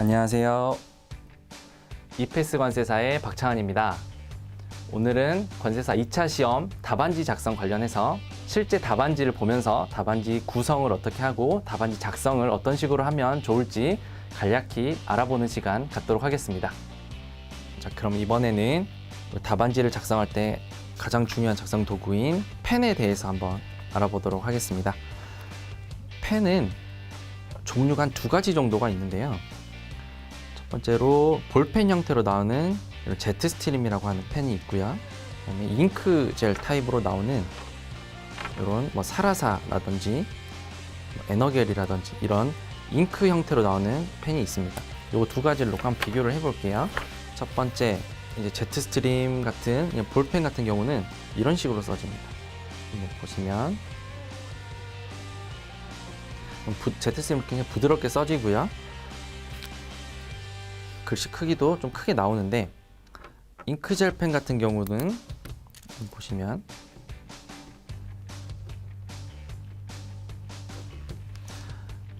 안녕하세요. 이페스 관세사의 박창환입니다. 오늘은 관세사 2차 시험 답안지 작성 관련해서 실제 답안지를 보면서 답안지 구성을 어떻게 하고 답안지 작성을 어떤 식으로 하면 좋을지 간략히 알아보는 시간 갖도록 하겠습니다. 자, 그럼 이번에는 답안지를 작성할 때 가장 중요한 작성 도구인 펜에 대해서 한번 알아보도록 하겠습니다. 펜은 종류가 한 두 가지 정도가 있는데요. 첫 번째로 볼펜 형태로 나오는 제트 스트림이라고 하는 펜이 있고요. 그다음에 잉크 젤 타입으로 나오는 이런 뭐 사라사라든지 뭐 에너겔이라든지 이런 잉크 형태로 나오는 펜이 있습니다. 이두 가지를 한번 비교를 해볼게요. 첫 번째 이제 제트 스트림 같은 볼펜 같은 경우는 이런 식으로 써집니다. 보시면 부, 제트 스트림 굉장히 부드럽게 써지고요. 글씨 크기도 좀 크게 나오는데 잉크젤 펜 같은 경우는 보시면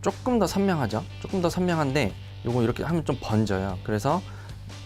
조금 더 선명하죠. 조금 더 선명한데 요거 이렇게 하면 좀 번져요. 그래서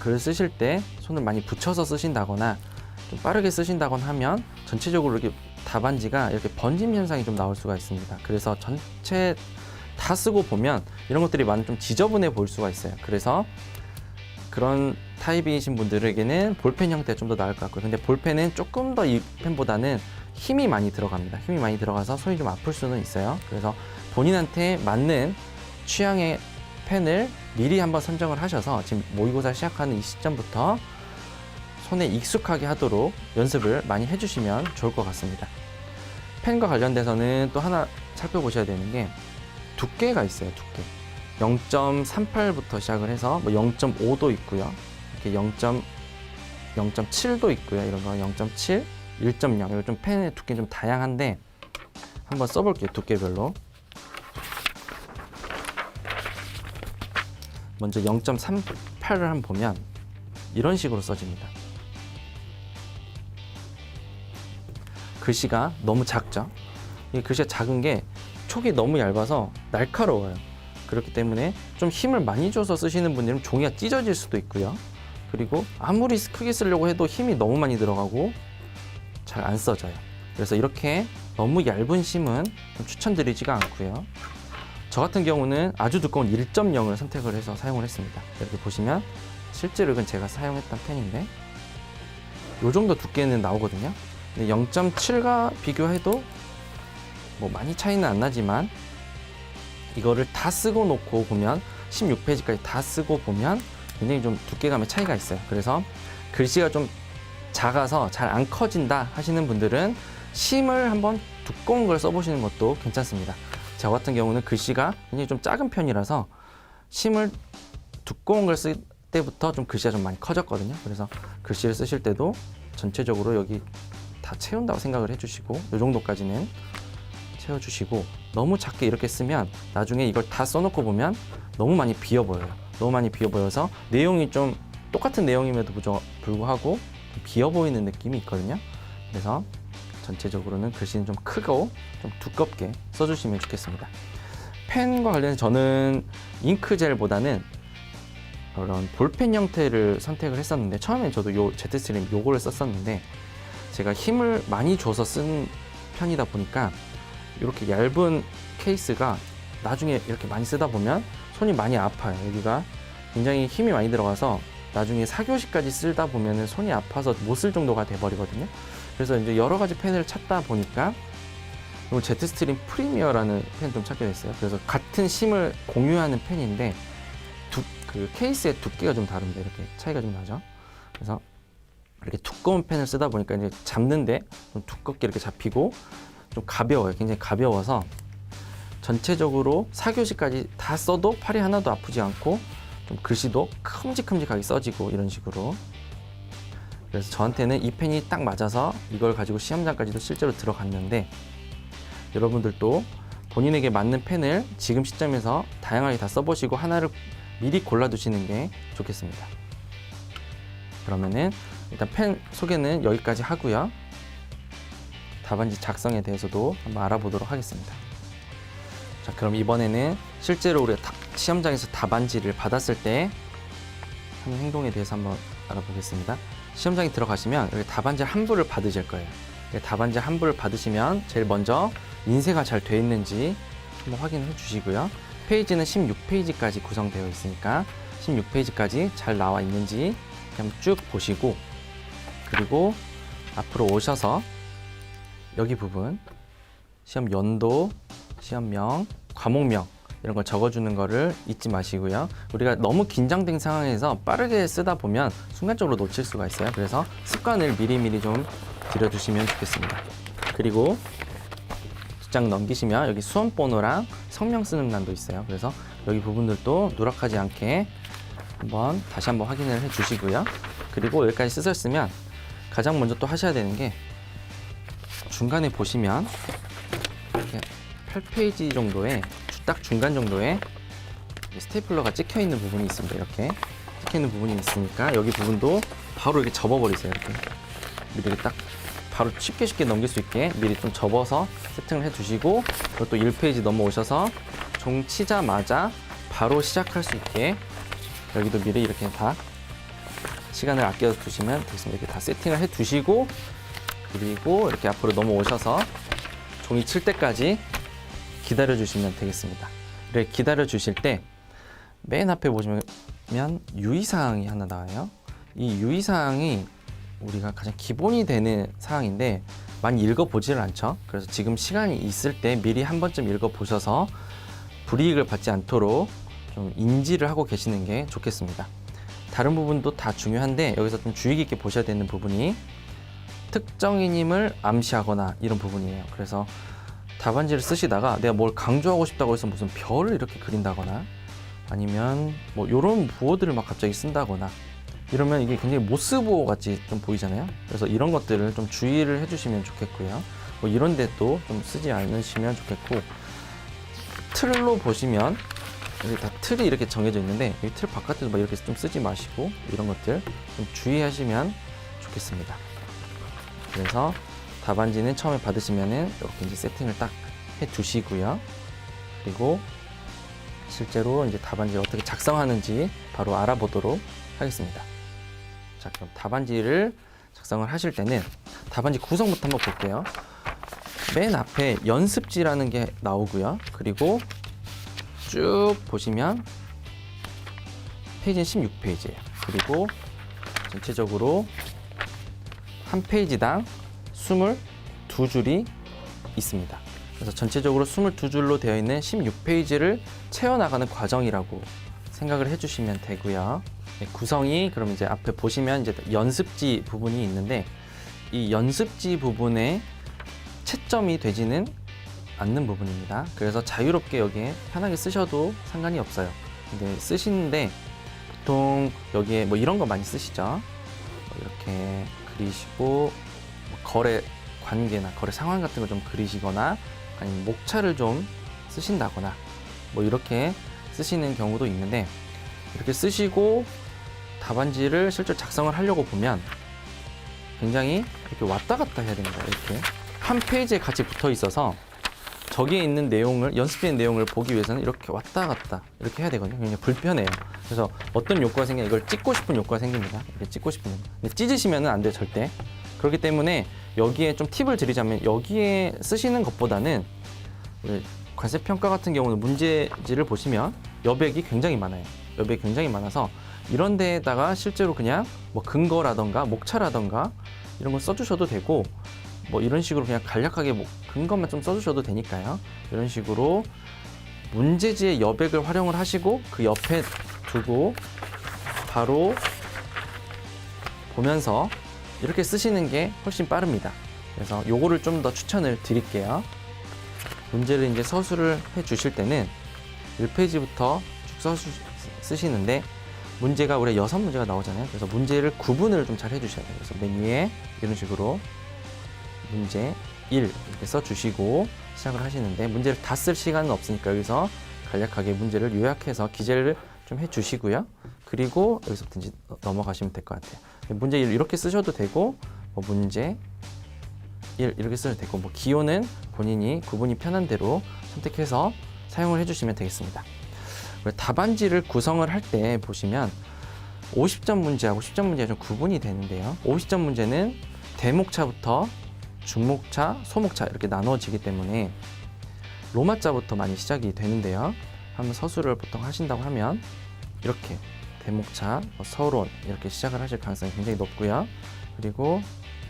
글을 쓰실 때 손을 많이 붙여서 쓰신다거나 좀 빠르게 쓰신다거나 하면 전체적으로 이렇게 답안지가 이렇게 번짐 현상이 좀 나올 수가 있습니다. 그래서 전체 다 쓰고 보면 이런 것들이 많이 좀 지저분해 보일 수가 있어요. 그래서 그런 타입이신 분들에게는 볼펜 형태가 좀 더 나을 것 같고요. 근데 볼펜은 조금 더 이 펜보다는 힘이 많이 들어갑니다. 힘이 많이 들어가서 손이 좀 아플 수는 있어요. 그래서 본인한테 맞는 취향의 펜을 미리 한번 선정을 하셔서 지금 모의고사 시작하는 이 시점부터 손에 익숙하게 하도록 연습을 많이 해주시면 좋을 것 같습니다. 펜과 관련돼서는 또 하나 살펴보셔야 되는 게 두께가 있어요, 두께. 0.38부터 시작을 해서 뭐 0.5도 있고요. 이렇게 0. 0.7도 있고요. 이런 거 0.7, 1.0. 이거 좀 펜의 두께 좀 다양한데 한번 써볼게요. 두께별로. 먼저 0.38을 한번 보면 이런 식으로 써집니다. 글씨가 너무 작죠? 이 글씨가 작은 게 촉이 너무 얇아서 날카로워요. 그렇기 때문에 좀 힘을 많이 줘서 쓰시는 분들은 종이가 찢어질 수도 있고요. 그리고 아무리 크게 쓰려고 해도 힘이 너무 많이 들어가고 잘 안 써져요. 그래서 이렇게 너무 얇은 심은 좀 추천드리지가 않고요. 저 같은 경우는 아주 두꺼운 1.0을 선택을 해서 사용을 했습니다. 이렇게 보시면 실제로 이건 제가 사용했던 펜인데 이 정도 두께는 나오거든요. 근데 0.7과 비교해도 뭐 많이 차이는 안 나지만 이거를 다 쓰고 놓고 보면 16페이지까지 다 쓰고 보면 굉장히 좀 두께감의 차이가 있어요. 그래서 글씨가 좀 작아서 잘 안 커진다 하시는 분들은 심을 한번 두꺼운 걸 써보시는 것도 괜찮습니다. 저 같은 경우는 글씨가 굉장히 좀 작은 편이라서 심을 두꺼운 걸 쓸 때부터 좀 글씨가 좀 많이 커졌거든요. 그래서 글씨를 쓰실 때도 전체적으로 여기 다 채운다고 생각을 해주시고 이 정도까지는 채워주시고 너무 작게 이렇게 쓰면 나중에 이걸 다 써놓고 보면 너무 많이 비어 보여요. 너무 많이 비어 보여서 내용이 좀 똑같은 내용임에도 불구하고 좀 비어 보이는 느낌이 있거든요. 그래서 전체적으로는 글씨는 좀 크고 좀 두껍게 써주시면 좋겠습니다. 펜과 관련해서 저는 잉크젤보다는 그런 볼펜 형태를 선택을 했었는데 처음엔 저도 요 제트스트림 요거를 썼었는데 제가 힘을 많이 줘서 쓴 편이다 보니까 이렇게 얇은 케이스가 나중에 이렇게 많이 쓰다 보면 손이 많이 아파요. 여기가 굉장히 힘이 많이 들어가서 나중에 4교시까지 쓰다 보면 손이 아파서 못 쓸 정도가 돼버리거든요. 그래서 이제 여러 가지 펜을 찾다 보니까 이 제트스트림 프리미어라는 펜 좀 찾게 됐어요. 그래서 같은 심을 공유하는 펜인데 두, 그 케이스의 두께가 좀 다릅니다. 이렇게 차이가 좀 나죠. 그래서 이렇게 두꺼운 펜을 쓰다 보니까 이제 잡는데 좀 두껍게 이렇게 잡히고 좀 가벼워요. 굉장히 가벼워서 전체적으로 4교시까지 다 써도 팔이 하나도 아프지 않고 좀 글씨도 큼직큼직하게 써지고 이런 식으로 그래서 저한테는 이 펜이 딱 맞아서 이걸 가지고 시험장까지도 실제로 들어갔는데 여러분들도 본인에게 맞는 펜을 지금 시점에서 다양하게 다 써보시고 하나를 미리 골라두시는 게 좋겠습니다. 그러면은 일단 펜 소개는 여기까지 하고요. 답안지 작성에 대해서도 한번 알아보도록 하겠습니다. 자, 그럼 이번에는 실제로 우리가 다- 시험장에서 답안지를 받았을 때 하는 행동에 대해서 한번 알아보겠습니다. 시험장에 들어가시면 여기 답안지 한 부를 받으실 거예요. 이 답안지 한 부를 받으시면 제일 먼저 인쇄가 잘 돼 있는지 한번 확인해 주시고요. 페이지는 16페이지까지 구성되어 있으니까 16페이지까지 잘 나와 있는지 그냥 쭉 보시고 그리고 앞으로 오셔서 여기 부분 시험 연도, 시험명, 과목명 이런 걸 적어주는 거를 잊지 마시고요. 우리가 너무 긴장된 상황에서 빠르게 쓰다 보면 순간적으로 놓칠 수가 있어요. 그래서 습관을 미리미리 좀 들여두시면 좋겠습니다. 그리고 뒷장 넘기시면 여기 수험 번호랑 성명 쓰는欄도 있어요. 그래서 여기 부분들도 누락하지 않게 한번 다시 한번 확인을 해 주시고요. 그리고 여기까지 쓰셨으면 가장 먼저 또 하셔야 되는 게 중간에 보시면 이렇게 8페이지 정도에 딱 중간 정도에 스테이플러가 찍혀 있는 부분이 있습니다. 이렇게 찍혀 있는 부분이 있으니까 여기 부분도 바로 이렇게 접어버리세요. 이렇게 미리 딱 바로 쉽게 쉽게 넘길 수 있게 미리 좀 접어서 세팅을 해두시고 그리고 또 1페이지 넘어오셔서 종 치자마자 바로 시작할 수 있게 여기도 미리 이렇게 다 시간을 아껴 두시면 되겠습니다. 이렇게 다 세팅을 해 두시고 그리고 이렇게 앞으로 넘어오셔서 종이 칠 때까지 기다려 주시면 되겠습니다. 이렇게 기다려 주실 때 맨 앞에 보시면 유의사항이 하나 나와요. 이 유의사항이 우리가 가장 기본이 되는 사항인데 많이 읽어보지를 않죠. 그래서 지금 시간이 있을 때 미리 한 번쯤 읽어보셔서 불이익을 받지 않도록 좀 인지를 하고 계시는 게 좋겠습니다. 다른 부분도 다 중요한데 여기서 좀 주의 깊게 보셔야 되는 부분이 특정인임을 암시하거나 이런 부분이에요. 그래서 답안지를 쓰시다가 내가 뭘 강조하고 싶다고 해서 무슨 별을 이렇게 그린다거나 아니면 뭐 이런 부호들을 막 갑자기 쓴다거나 이러면 이게 굉장히 모스부호 같이 좀 보이잖아요. 그래서 이런 것들을 좀 주의를 해주시면 좋겠고요. 뭐 이런 데도 좀 쓰지 않으시면 좋겠고 틀로 보시면 여기 다 틀이 이렇게 정해져 있는데 이 틀 바깥에도 막 이렇게 좀 쓰지 마시고 이런 것들 좀 주의하시면 좋겠습니다. 그래서 답안지는 처음에 받으시면은 이렇게 이제 세팅을 딱 해 두시고요. 그리고 실제로 이제 답안지를 어떻게 작성하는지 바로 알아보도록 하겠습니다. 자, 그럼 답안지를 작성을 하실 때는 답안지 구성부터 한번 볼게요. 맨 앞에 연습지라는 게 나오고요. 그리고 쭉 보시면 페이지는 16페이지예요. 그리고 전체적으로 한 페이지당 22줄이 있습니다. 그래서 전체적으로 22줄로 되어 있는 16페이지를 채워나가는 과정이라고 생각을 해주시면 되고요. 네, 구성이 그럼 이제 앞에 보시면 이제 연습지 부분이 있는데 이 연습지 부분에 채점이 되지는 않는 부분입니다. 그래서 자유롭게 여기에 편하게 쓰셔도 상관이 없어요. 근데 쓰시는데 보통 여기에 뭐 이런 거 많이 쓰시죠. 뭐 이렇게 그리시고 뭐 거래 관계나 거래 상황 같은 거좀 그리시거나 아니면 목차를 좀 쓰신다거나 뭐 이렇게 쓰시는 경우도 있는데 이렇게 쓰시고 답안지를 실제 작성을 하려고 보면 굉장히 이렇게 왔다 갔다 해야 됩니다. 이렇게 한 페이지에 같이 붙어 있어서 저기에 있는 내용을 연습해 내용을 보기 위해서는 이렇게 왔다 갔다 이렇게 해야 되거든요. 굉장히 불편해요. 그래서 어떤 욕구가 생겨 이걸 찍고 싶은 욕구가 생깁니다. 이렇게 찍고 싶은. 근데 찢으시면은 안 돼요, 절대. 그렇기 때문에 여기에 좀 팁을 드리자면 여기에 쓰시는 것보다는 관세 평가 같은 경우는 문제지를 보시면 여백이 굉장히 많아요. 여백이 굉장히 많아서 이런 데에다가 실제로 그냥 뭐 근거라던가 목차라던가 이런 걸 써주셔도 되고 뭐 이런 식으로 그냥 간략하게 뭐 근거만 좀 써주셔도 되니까요. 이런 식으로 문제지의 여백을 활용을 하시고 그 옆에 두고 바로 보면서 이렇게 쓰시는 게 훨씬 빠릅니다. 그래서 요거를 좀 더 추천을 드릴게요. 문제를 이제 서술을 해 주실 때는 1페이지부터 쭉 서수, 쓰시는데 문제가 우리 여섯 문제가 나오잖아요. 그래서 문제를 구분을 좀 잘 해주셔야 돼요. 그래서 맨 위에 이런 식으로 문제 1 이렇게 써주시고 시작을 하시는데 문제를 다 쓸 시간은 없으니까 여기서 간략하게 문제를 요약해서 기재를 좀 해주시고요. 그리고 여기서부터 이제 넘어가시면 될 것 같아요. 문제 1 이렇게 쓰셔도 되고 뭐 문제 1 이렇게 쓰셔도 되고 뭐 기호는 본인이 구분이 편한 대로 선택해서 사용을 해주시면 되겠습니다. 답안지를 구성을 할 때 보시면 50점 문제하고 10점 문제가 좀 구분이 되는데요. 50점 문제는 대목차부터 중목차, 소목차 이렇게 나누어지기 때문에 로마자부터 많이 시작이 되는데요. 한번 서술을 보통 하신다고 하면 이렇게 대목차, 뭐 서론 이렇게 시작을 하실 가능성이 굉장히 높고요. 그리고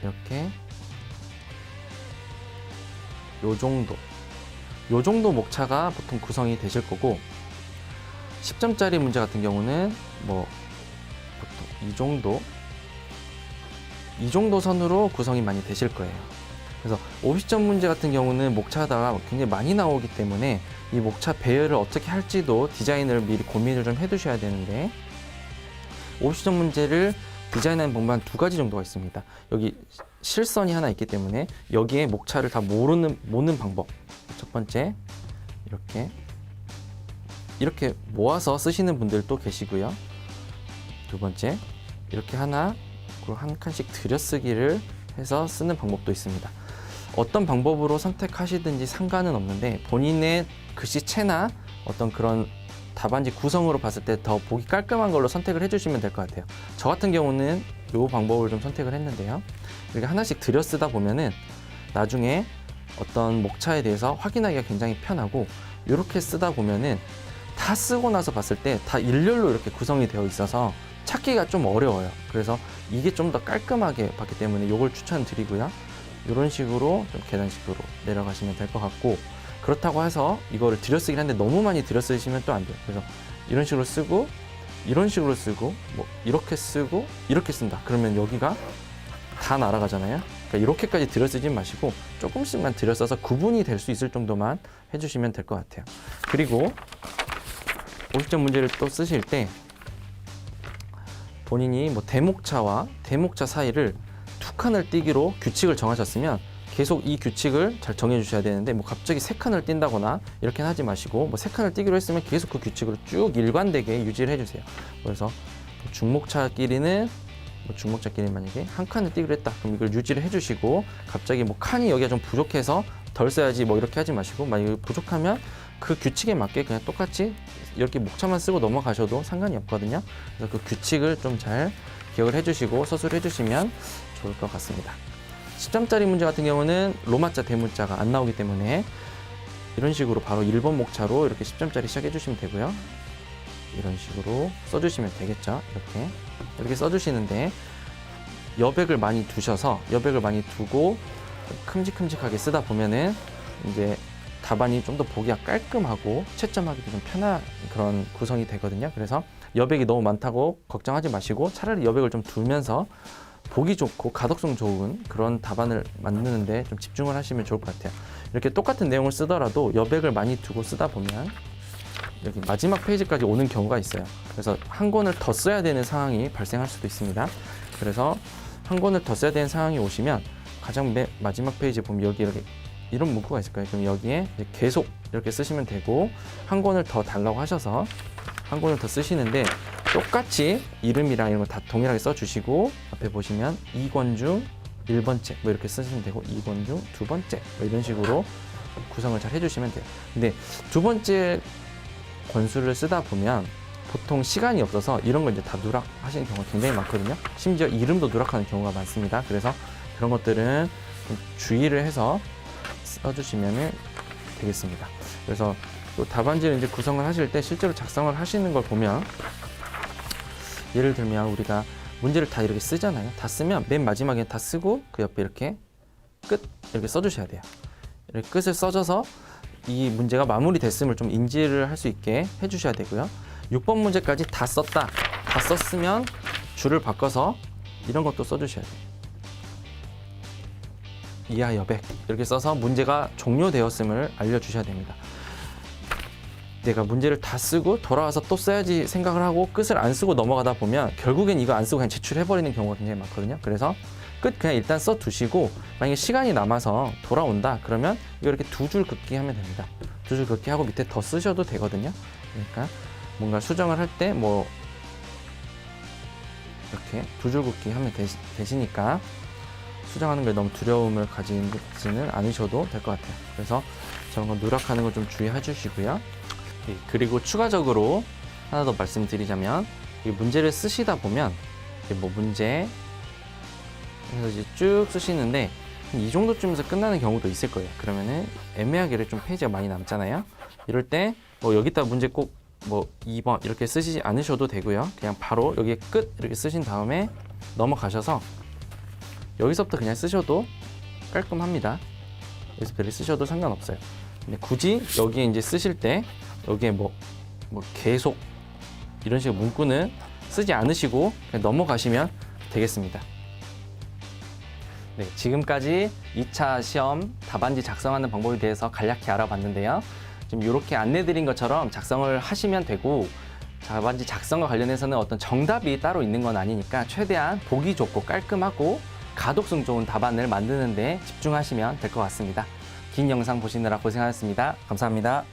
이렇게 요 정도 요 정도 목차가 보통 구성이 되실 거고 10점짜리 문제 같은 경우는 뭐 보통 이 정도 이 정도 선으로 구성이 많이 되실 거예요. 그래서 50점 문제 같은 경우는 목차가 굉장히 많이 나오기 때문에 이 목차 배열을 어떻게 할지도 디자인을 미리 고민을 좀 해두셔야 되는데 50점 문제를 디자인하는 방법 한 두 가지 정도가 있습니다. 여기 실선이 하나 있기 때문에 여기에 목차를 다 모르는 모는 방법. 첫 번째 이렇게 이렇게 모아서 쓰시는 분들도 계시고요. 두 번째 이렇게 하나 그리고 한 칸씩 들여쓰기를 해서 쓰는 방법도 있습니다. 어떤 방법으로 선택하시든지 상관은 없는데 본인의 글씨체나 어떤 그런 답안지 구성으로 봤을 때 더 보기 깔끔한 걸로 선택을 해주시면 될 것 같아요. 저 같은 경우는 이 방법을 좀 선택을 했는데요. 이렇게 하나씩 들여 쓰다 보면은 나중에 어떤 목차에 대해서 확인하기가 굉장히 편하고 이렇게 쓰다 보면은 다 쓰고 나서 봤을 때 다 일렬로 이렇게 구성이 되어 있어서 찾기가 좀 어려워요. 그래서 이게 좀 더 깔끔하게 봤기 때문에 이걸 추천드리고요. 이런 식으로 좀 계단식으로 내려가시면 될 것 같고 그렇다고 해서 이거를 들여쓰긴 하는데 너무 많이 들여쓰시면 또 안 돼요. 그래서 이런 식으로 쓰고 이런 식으로 쓰고 뭐 이렇게 쓰고 이렇게 쓴다. 그러면 여기가 다 날아가잖아요. 그러니까 이렇게까지 들여쓰지 마시고 조금씩만 들여써서 구분이 될 수 있을 정도만 해주시면 될 것 같아요. 그리고 50점 문제를 또 쓰실 때 본인이 뭐 대목차와 대목차 사이를 두 칸을 띄기로 규칙을 정하셨으면 계속 이 규칙을 잘 정해 주셔야 되는데 뭐 갑자기 세 칸을 띈다거나 이렇게는 하지 마시고 뭐 세 칸을 띄기로 했으면 계속 그 규칙으로 쭉 일관되게 유지를 해 주세요. 그래서 중목차끼리는 뭐 중목차끼리 만약에 한 칸을 띄기로 했다. 그럼 이걸 유지를 해 주시고 갑자기 뭐 칸이 여기가 좀 부족해서 덜 써야지 뭐 이렇게 하지 마시고 만약에 부족하면 그 규칙에 맞게 그냥 똑같이 이렇게 목차만 쓰고 넘어가셔도 상관이 없거든요. 그래서 그 규칙을 좀 잘 기억을 해주시고 서술해 주시면 좋을 것 같습니다. 10점짜리 문제 같은 경우는 로마자 대문자가 안 나오기 때문에 이런 식으로 바로 1번 목차로 이렇게 10점짜리 시작해 주시면 되고요. 이런 식으로 써주시면 되겠죠. 이렇게 이렇게 써주시는데 여백을 많이 두셔서 여백을 많이 두고 큼직큼직하게 쓰다 보면은 이제 답안이 좀 더 보기가 깔끔하고 채점하기도 좀 편한 그런 구성이 되거든요. 그래서 여백이 너무 많다고 걱정하지 마시고 차라리 여백을 좀 두면서 보기 좋고 가독성 좋은 그런 답안을 만드는데 좀 집중을 하시면 좋을 것 같아요. 이렇게 똑같은 내용을 쓰더라도 여백을 많이 두고 쓰다 보면 여기 마지막 페이지까지 오는 경우가 있어요. 그래서 한 권을 더 써야 되는 상황이 발생할 수도 있습니다. 그래서 한 권을 더 써야 되는 상황이 오시면 가장 맨 마지막 페이지에 보면 여기 이렇게 이런 문구가 있을 거예요. 그럼 여기에 계속 이렇게 쓰시면 되고 한 권을 더 달라고 하셔서 한 권을 더 쓰시는데 똑같이 이름이랑 이런 거 다 동일하게 써주시고 앞에 보시면 2권 중 1번째 뭐 이렇게 쓰시면 되고 2권 중 두 번째 뭐 이런 식으로 구성을 잘 해주시면 돼요. 근데 두 번째 권수를 쓰다 보면 보통 시간이 없어서 이런 걸 이제 다 누락하시는 경우가 굉장히 많거든요. 심지어 이름도 누락하는 경우가 많습니다. 그래서 그런 것들은 좀 주의를 해서 써주시면 되겠습니다. 그래서 또 답안지를 이제 구성을 하실 때 실제로 작성을 하시는 걸 보면 예를 들면 우리가 문제를 다 이렇게 쓰잖아요. 다 쓰면 맨 마지막에 다 쓰고 그 옆에 이렇게 끝 이렇게 써주셔야 돼요. 이렇게 끝을 써줘서 이 문제가 마무리됐음을 좀 인지를 할 수 있게 해주셔야 되고요. 6번 문제까지 다 썼다. 다 썼으면 줄을 바꿔서 이런 것도 써주셔야 돼요. 이하 여백 이렇게 써서 문제가 종료되었음을 알려주셔야 됩니다. 내가 문제를 다 쓰고 돌아와서 또 써야지 생각을 하고 끝을 안 쓰고 넘어가다 보면 결국엔 이거 안 쓰고 그냥 제출해버리는 경우가 굉장히 많거든요. 그래서 끝 그냥 일단 써 두시고 만약에 시간이 남아서 돌아온다 그러면 이거 이렇게 두 줄 긋기 하면 됩니다. 두 줄 긋기 하고 밑에 더 쓰셔도 되거든요. 그러니까 뭔가 수정을 할 때 뭐 이렇게 두 줄 긋기 하면 되시, 되시니까 수정하는 게 너무 두려움을 가지지는 않으셔도 될 것 같아요. 그래서 저런 거 누락하는 걸 좀 주의해 주시고요. 네, 그리고 추가적으로 하나 더 말씀드리자면 이 문제를 쓰시다 보면 뭐 문제 해서 이제 쭉 쓰시는데 한이 정도쯤에서 끝나는 경우도 있을 거예요. 그러면은 애매하게 좀 페이지가 많이 남잖아요. 이럴 때 뭐 여기다 문제 꼭 뭐 2번 이렇게 쓰시지 않으셔도 되고요. 그냥 바로 여기에 끝 이렇게 쓰신 다음에 넘어가셔서 여기서부터 그냥 쓰셔도 깔끔합니다. 여기서 별로 쓰셔도 상관없어요. 근데 굳이 여기에 이제 쓰실 때 여기에 뭐, 뭐 계속 이런 식의 문구는 쓰지 않으시고 그냥 넘어가시면 되겠습니다. 네, 지금까지 2차 시험 답안지 작성하는 방법에 대해서 간략히 알아봤는데요. 지금 이렇게 안내드린 것처럼 작성을 하시면 되고 답안지 작성과 관련해서는 어떤 정답이 따로 있는 건 아니니까 최대한 보기 좋고 깔끔하고 가독성 좋은 답안을 만드는 데 집중하시면 될 것 같습니다. 긴 영상 보시느라 고생하셨습니다. 감사합니다.